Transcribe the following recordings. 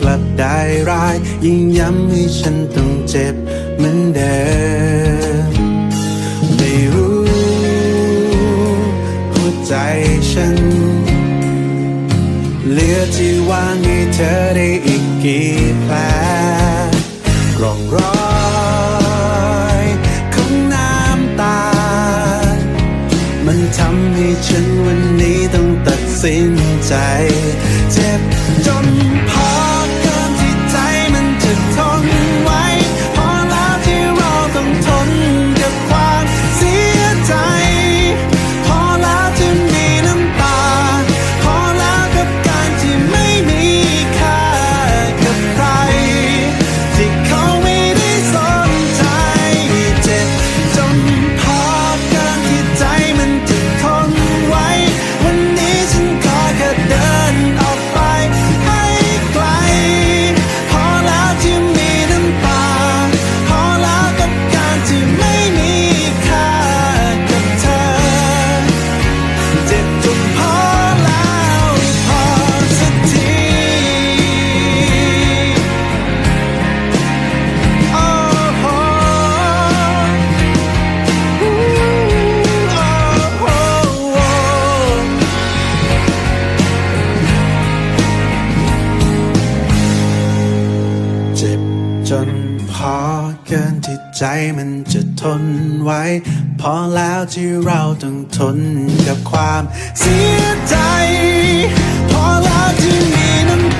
กลับได้ร้าย ยิ่งย้ำให้ฉันต้องเจ็บเหมือนเดิมไม่รู้หัวใจฉัน เหลือที่ว่างให้เธอได้อีกกี่แผลร่องรอยของน้ำตามันทำให้ฉันวันนี้ต้องตัดสินใจ ใจมันจะทนไว้ พอแล้วที่เราต้องทนกับความเสียใจ พอแล้วที่มีน้ำ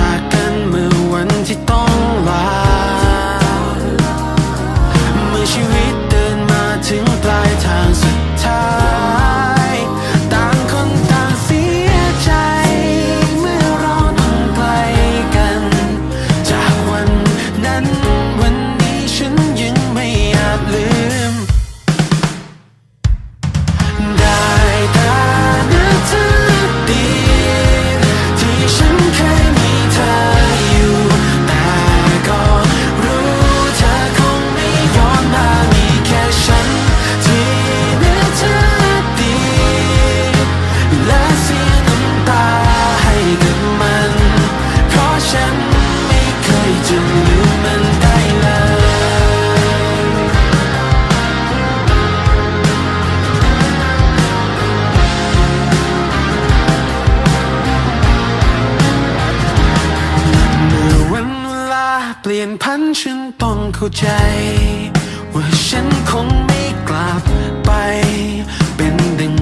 เมื่อวันเวลาเปลี่ยนพันฉันต้องเข้าใจ ว่าฉันคงไม่กลับไปเป็นดัง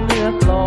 ะดาไ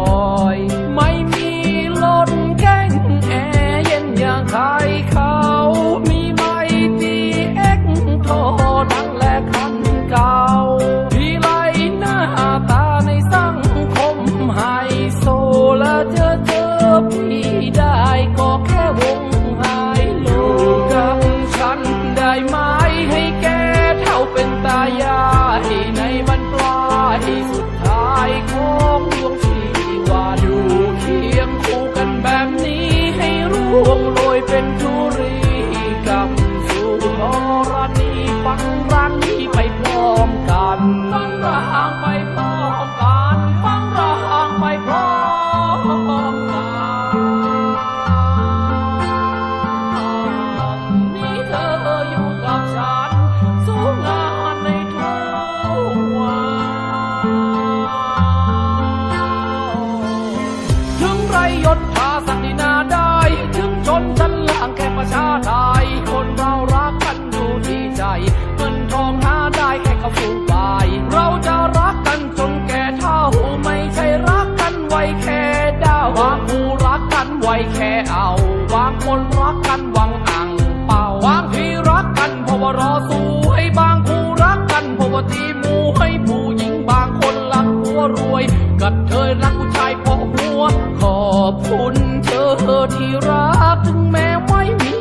ว่รวยกับเธอรักผู้ชายเพราะหัว ขอบคุณเธอที่รักถึงแม้ไม่มี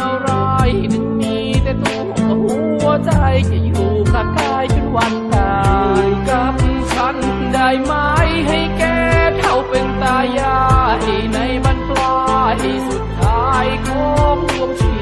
อะไรถึงมีแต่ตัวหัวใจจะอยู่ข้ากายจนวันตายกับฉันได้ไหมให้แกเท่าเป็นตายายในบรรปลายสุดท้ายของดวงชี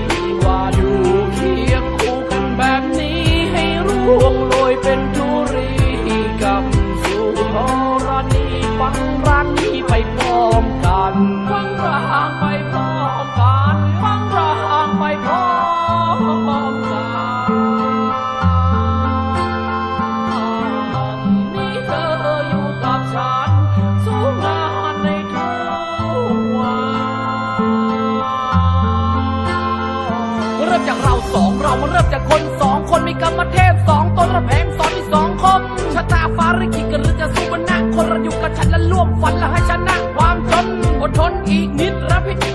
ধন ই নিদ্রা ভিত্তি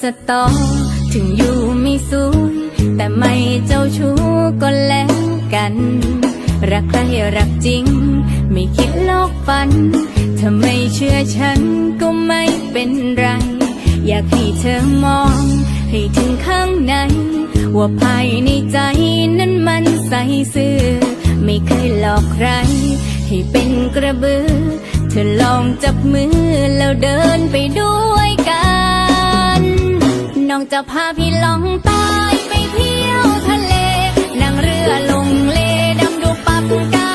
สตอ ถึงอยู่ไม่สวย แต่ไม่เจ้าชู้ก็แล้วกัน รักใครรักจริง ไม่คิดลอกฝัน ถ้าไม่เชื่อฉันก็ไม่เป็นไร อยากให้เธอมอง ให้ถึงข้างใน ว่าภายในใจนั้นมันใสซื่อ ไม่เคยหลอกใคร ให้เป็นกระบือ เธอลองจับมือแล้วเดินไปด้วย น้องจะพาพี่ลองใต้ไปเที่ยวทะเล นั่งเรือลงเลดำดูปับกา